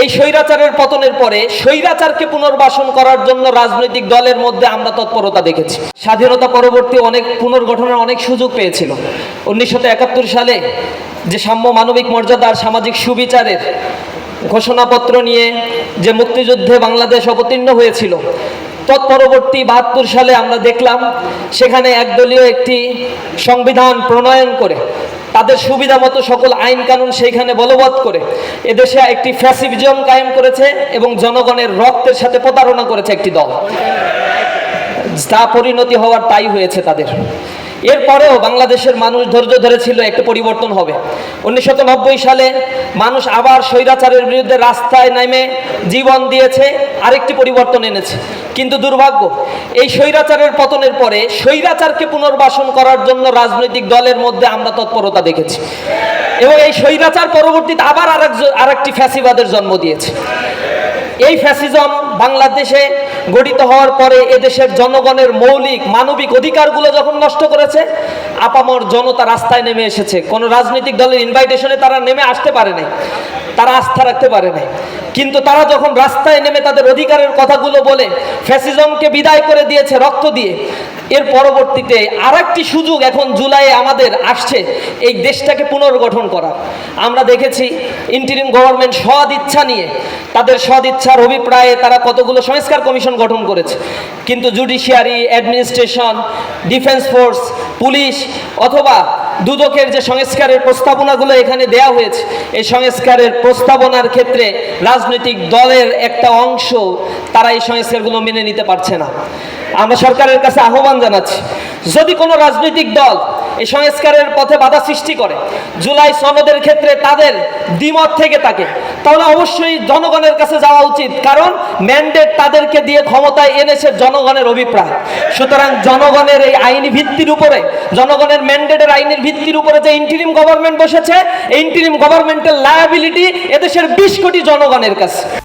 এই স্বৈরাচারের পতনের পরে স্বৈরাচারকে পুনর্বাসন করার জন্য রাজনৈতিক দলের মধ্যে আমরা তৎপরতা দেখেছি। স্বাধীনতা পরবর্তী অনেক পুনর্গঠনের অনেক সুযোগ পেয়েছিল। উনিশশো একাত্তর সালে যে সাম্য মানবিক মর্যাদা আর সামাজিক সুবিচারের ঘোষণাপত্র নিয়ে যে মুক্তিযুদ্ধে বাংলাদেশ অবতীর্ণ হয়েছিল তৎপরবর্তী বাহাত্তর সালে আমরা দেখলাম সেখানে একদলীয় একটি সংবিধান প্রণয়ন করে, তাদের সুবিধা মতো সকল আইন কানুন সেইখানে বলবৎ করে, এদেশে একটি ফ্যাসিভিজম কায়েম করেছে এবং জনগণের রক্তের সাথে প্রতারণা করেছে একটি দল। যা পরিণতি হওয়ার তাই হয়েছে তাদের। এরপরেও বাংলাদেশের মানুষ ধৈর্য ধরেছিল একটু পরিবর্তন হবে। উনিশশো নব্বই সালে মানুষ আবার স্বৈরাচারের বিরুদ্ধে রাস্তায় নেমে জীবন দিয়েছে, আরেকটি পরিবর্তন এনেছে। কিন্তু দুর্ভাগ্য, এই স্বৈরাচারের পতনের পরে স্বৈরাচারকে পুনর্বাসন করার জন্য রাজনৈতিক দলের মধ্যে আমরা তৎপরতা দেখেছি। এবং এই স্বৈরাচার পরবর্তীতে আবার আরেক আরেকটি ফ্যাসিবাদের জন্ম দিয়েছে। এই ফ্যাসিজম বাংলাদেশে গঠিত হওয়ার পরে এদেশের জনগণের মৌলিক, মানবিক অধিকারগুলো যখন নষ্ট করেছে, আপামর জনতা রাস্তায় নেমে এসেছে। কোনো রাজনৈতিক দলের ইনভাইটেশনে তারা নেমে আসতে পারে নাই। তারা আস্থা রাখতে পারে নাই। কিন্তু তারা যখন রাস্তায় নেমে তাদের অধিকারের কথাগুলো বলে ফ্যাসিজমকে বিদায় করে দিয়েছে রক্ত দিয়ে, এর পরবর্তীতে আর একটি সুযোগ এখন জুলাইয়ে আমাদের আসছে, এই দেশটাকে পুনর্গঠন করা আমরা দেখেছি ইন্টারিম গভর্নমেন্ট সদ ইচ্ছা নিয়ে তাদের সদ ইচ্ছার অভিপ্রায়ে তারা কতগুলো সংস্কার কমিশন গঠন করেছে। কিন্তু judiciary, administration, defence force, police অথবা দুদকের যে সংস্কারের প্রস্তাবনাগুলো এখানে দেয়া হয়েছে, এই সংস্কারের প্রস্তাবনার ক্ষেত্রে রাজনৈতিক দলের একটা অংশ তারা এই সংস্কারগুলো মেনে নিতে পারছে না। আমরা সরকারের কাছে আহ্বান জানাচ্ছি, যদি কোনো রাজনৈতিক দল এই সংস্কারের পথে বাধা সৃষ্টি করে। জুলাই সনদের ক্ষেত্রে তাদের দ্বিমত থেকে থাকে। তাহলে অবশ্যই জনগণের কাছে যাওয়া উচিত, কারণ ম্যান্ডেট তাদেরকে দিয়ে ক্ষমতায় এনেছে জনগণের অভিপ্রায়। সুতরাং জনগণের এই আইনি ভিত্তির উপরে, জনগণের ম্যান্ডেটের আইনের ভিত্তির উপরে যে ইন্টারিম গভর্নমেন্ট বসেছে ইন্টারিম গভর্নমেন্টের লায়াবিলিটি এদেশের বিশ কোটি জনগণের কাছে।